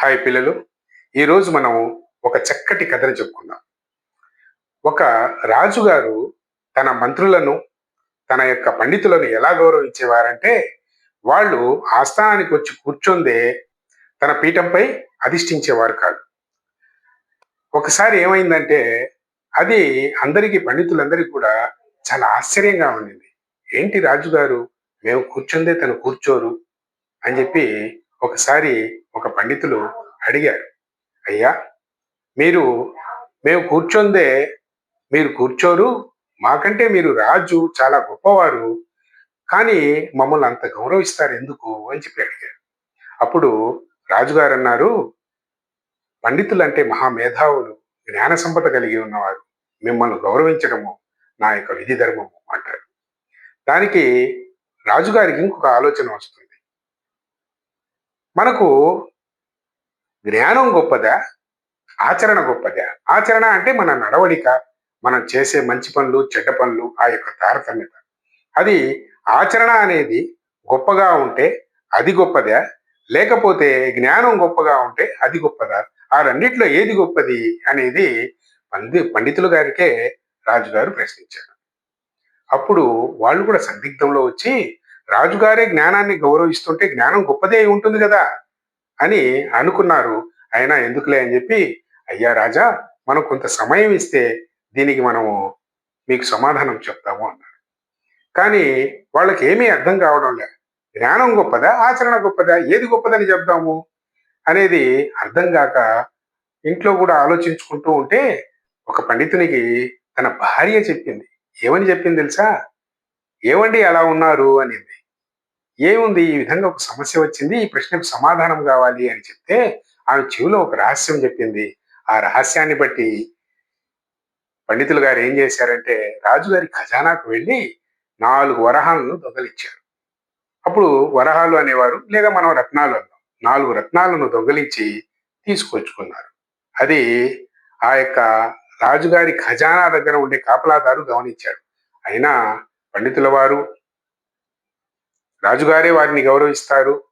Hi పిల్లలు. ఈరోజు మనం ఒక చక్కటి కథను చెప్పుకుందాం. ఒక రాజుగారు తన మంత్రులను తన యొక్క పండితులను ఎలా గౌరవించేవారంటే వాళ్ళు ఆస్థానానికి వచ్చి కూర్చొందే తన పీఠంపై అధిష్ఠించేవారు కాదు. ఒకసారి ఏమైందంటే అది అందరికీ పండితులందరికీ కూడా చాలా ఆశ్చర్యంగా ఉండింది. ఏంటి రాజుగారు మేము కూర్చుందే తను కూర్చోరు అని చెప్పి ఒకసారి ఒక పండితులు అడిగారు. అయ్యా మీరు మేము కూర్చొందే మీరు కూర్చోరు మాకంటే మీరు రాజు చాలా గొప్పవారు కానీ మమ్మల్ని అంత గౌరవిస్తారు ఎందుకు? అని చెప్పి అడిగారు. అప్పుడు రాజుగారు అన్నారు పండితులు అంటే మహామేధావులు జ్ఞాన సంపద కలిగి ఉన్నవారు మిమ్మల్ని గౌరవించడము నా యొక్క విధి ధర్మము అంటారు. దానికి రాజుగారికి ఇంకొక ఆలోచన వస్తుంది. మనకు జ్ఞానం గొప్పదా? ఆచరణ గొప్పదా? ఆచరణ అంటే మన నడవడిక మనం చేసే మంచి పనులు చెడ్డ పనులు ఆ యొక్క తారతమ్యత. అది ఆచరణ అనేది గొప్పగా ఉంటే అది గొప్పదా? లేకపోతే జ్ఞానం గొప్పగా ఉంటే అది గొప్పదా? ఆ రెండిట్లో ఏది గొప్పది అనేది పండి పండితులు గారికే రాజుగారు ప్రశ్నించారు. అప్పుడు వాళ్ళు కూడా సందిగ్ధంలో వచ్చి రాజుగారే జ్ఞానాన్ని గౌరవిస్తుంటే జ్ఞానం గొప్పదే అయి ఉంటుంది కదా అని అనుకున్నారు. అయినా ఎందుకులే అని చెప్పి అయ్యా రాజా మనం కొంత సమయం ఇస్తే దీనికి మనము మీకు సమాధానం చెప్తాము అన్నారు. కానీ వాళ్ళకి ఏమీ అర్థం కావడం లే జ్ఞానం గొప్పదా ఆచరణ గొప్పదా ఏది గొప్పదని చెప్దాము అనేది అర్థం కాక ఇంట్లో కూడా ఆలోచించుకుంటూ ఉంటే ఒక పండితునికి తన భార్య చెప్పింది. ఏమని చెప్పింది తెలుసా? ఏమండి అలా ఉన్నారు? అనింది. ఏముంది? ఈ విధంగా ఒక సమస్య వచ్చింది ఈ ప్రశ్నకు సమాధానం కావాలి అని చెప్తే ఆమె చెవిలో ఒక రహస్యం చెప్పింది. ఆ రహస్యాన్ని బట్టి పండితులు గారు ఏం చేశారంటే రాజుగారి ఖజానాకు వెళ్ళి నాలుగు వరహాలను దొంగలిచ్చారు అప్పుడు వరహాలు అనేవారు లేదా మనం రత్నాలు అన్నాం నాలుగు రత్నాలను దొంగలించి తీసుకొచ్చుకున్నారు. అది ఆ యొక్క రాజుగారి ఖజానా దగ్గర ఉండే కాపలాదారు గమనించాడు అయినా పండితుల వారు రాజుగారే వారిని గౌరవిస్తారు.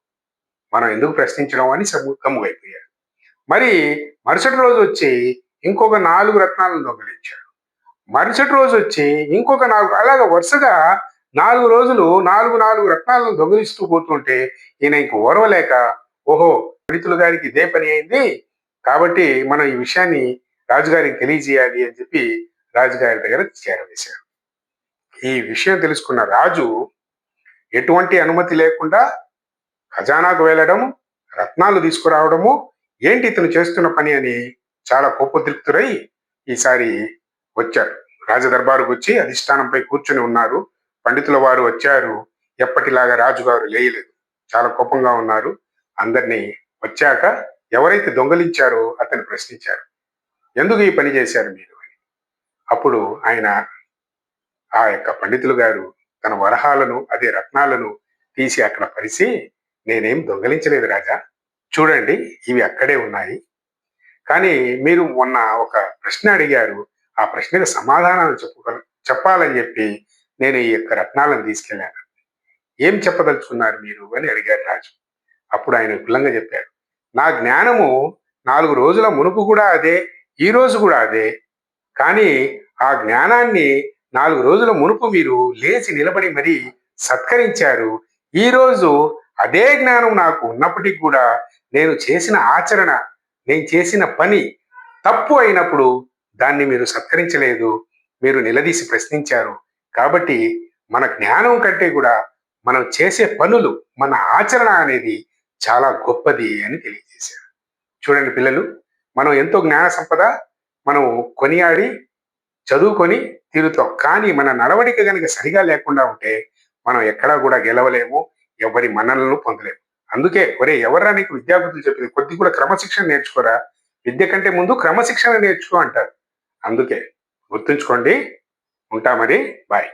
మనం ఎందుకు ప్రశ్నించడం అని గమ్ముగైపోయారు మరి మరుసటి రోజు వచ్చి ఇంకొక నాలుగు రత్నాలను దొంగలించాడు. మరుసటి రోజు వచ్చి ఇంకొక నాలుగు అలాగ వరుసగా నాలుగు రోజులు నాలుగు నాలుగు రత్నాలను దొంగిలిస్తూ పోతుంటే ఈయన ఇంక ఓర్వలేక ఓహో పండితులు గారికి ఇదే పని అయింది. కాబట్టి మనం ఈ విషయాన్ని రాజుగారికి తెలియజేయాలి అని చెప్పి రాజుగారి దగ్గర చేరవేశారు ఈ విషయం తెలుసుకున్న రాజు ఎటువంటి అనుమతి లేకుండా ఖజానాకు వెళ్ళడం రత్నాలు తీసుకురావడము ఏంటి ఇతను చేస్తున్న పని అని చాలా కోపతృప్తురై ఈసారి వచ్చారు. రాజదర్బారుకు వచ్చి అధిష్టానంపై కూర్చుని ఉన్నారు. పండితుల వారు వచ్చారు. ఎప్పటిలాగా రాజుగారు లేయలేదు. చాలా కోపంగా ఉన్నారు. అందరినీ వచ్చాక ఎవరైతే దొంగలించారో అతను ప్రశ్నించారు. ఎందుకు ఈ పని చేశారు మీరు? అని. అప్పుడు ఆయన ఆ యొక్క పండితులు గారు తన వరహాలను అదే రత్నాలను తీసి అక్కడ పరిసి నేనేం దొంగలించలేదు రాజా. చూడండి ఇవి అక్కడే ఉన్నాయి. కానీ మీరు మొన్న ఒక ప్రశ్న అడిగారు. ఆ ప్రశ్నకు సమాధానాలు చెప్పుక చెప్పాలని చెప్పి నేను ఈ యొక్క రత్నాలను తీసుకెళ్ళాను. ఏం చెప్పదలుచుకున్నారు మీరు అని అడిగారు రాజు. అప్పుడు ఆయన విపులంగా చెప్పాడు. నా జ్ఞానము నాలుగు రోజుల మునుపు కూడా అదే ఈ రోజు కూడా అదే. కానీ ఆ జ్ఞానాన్ని నాలుగు రోజుల మునుపు మీరు లేచి నిలబడి మరీ సత్కరించారు. ఈరోజు అదే జ్ఞానం నాకు ఉన్నప్పటికీ కూడా నేను చేసిన ఆచరణ నేను చేసిన పని తప్పు అయినప్పుడు దాన్ని మీరు సత్కరించలేదు. మీరు నిలదీసి ప్రశ్నించారు. కాబట్టి మన జ్ఞానం కంటే కూడా మనం చేసే పనులు మన ఆచరణ అనేది చాలా గొప్పది అని తెలియజేశారు. చూడండి పిల్లలు మనం ఎంతో జ్ఞాన సంపద మనం కొనియాడి చదువుకొని తీరుతాం. కానీ మన నడవడిక కనుక సరిగా లేకుండా ఉంటే మనం ఎక్కడా కూడా గెలవలేము ఎవరి మన్నలను పొందలేము. అందుకే ఒరే ఎవరా నీకు విద్యాబుద్ధులు చెప్పింది? కొద్ది కూడా క్రమశిక్షణ నేర్చుకోరా? విద్య కంటే ముందు క్రమశిక్షణ నేర్చుకో అంటారు. అందుకే గుర్తుంచుకోండి. ఉంటా మరి. బాయ్.